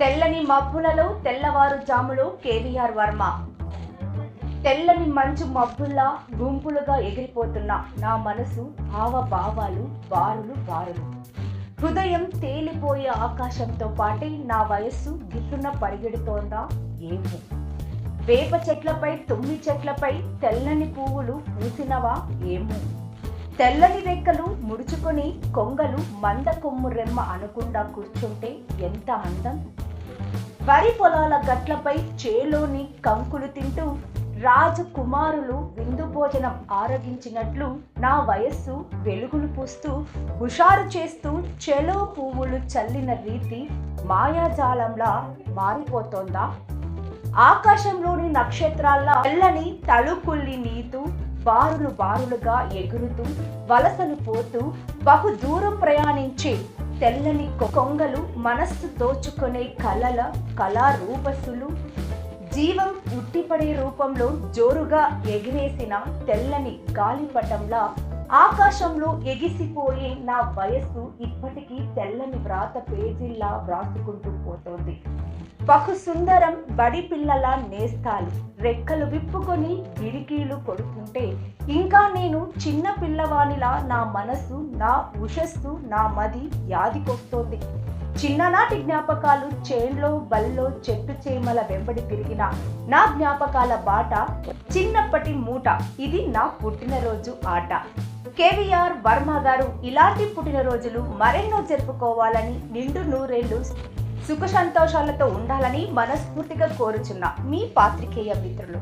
తెల్లని మబ్బులలో తెల్లవారుజాములో కేవీఆర్ వర్మ. తెల్లని మంచు మబ్బుల్లా గుంపులుగా ఎగిరిపోతున్న నా మనసు హావభావాలు బారులు బారులు. హృదయం తేలిపోయే ఆకాశంతో పాటే నా వయస్సు గిట్టున పరిగెడుతోందా ఏమో. వేప చెట్లపై తుమ్మి చెట్లపై తెల్లని పువ్వులు పూసినవా ఏమో. తెల్లని రెక్కలు ముడుచుకొని కొంగలు మంద కొమ్ము రెమ్మ అనుకుండా కూర్చుంటే ఎంత అందం. వరి పొలాల గట్లపై చేలోని కంకులు తింటూ రాజకుమారులు విందు భోజనం ఆరగించినట్లు నా వయస్సు వెలుగులు పూస్తూ హుషారు చేస్తూ చెలో పువ్వులు చల్లిన రీతి మాయాజాలంలా మారిపోతోందా? ఆకాశంలోని నక్షత్రాల్లా తెల్లని తళుకుల్లి నీతూ బారులు బారులుగా ఎగురుతూ వలసలు పోతూ బహు దూరం ప్రయాణించే తెల్లని కొంగలు మనస్సు దోచుకునే కలల కళారూపసులు. జీవం ఉట్టిపడే రూపంలో జోరుగా ఎగిరేసిన తెల్లని గాలిపటంలా ఆకాశంలో ఎగిసిపోయే నా వయస్సు ఇప్పటికీ తెల్లని వ్రాత పేజీల్లా వ్రాసుకుంటూ పోతోంది. బహు సుందరం బడి పిల్లల నేస్తాలు. రెక్కలు విప్పుకొని గిరికీలు కొడుతుంటే ఇంకా నేను చిన్న పిల్లవానిలా నా మనసు నా ఉషస్సు నా మది యాదికొస్తోంది చిన్ననాటి జ్ఞాపకాలు చేన్లో బల్లో చెట్టు చేమల వెంబడి తిరిగిన నా జ్ఞాపకాల బాట చిన్నప్పటి మూట. ఇది నా పుట్టినరోజు ఆట. కేవీఆర్ వర్మ గారు ఇలాంటి పుట్టినరోజులు మరెన్నో జరుపుకోవాలని నిండు నూరేళ్ళు సుఖ సంతోషాలతో ఉండాలని మనస్ఫూర్తిగా కోరుచున్న మీ పాత్రికేయ మిత్రులు.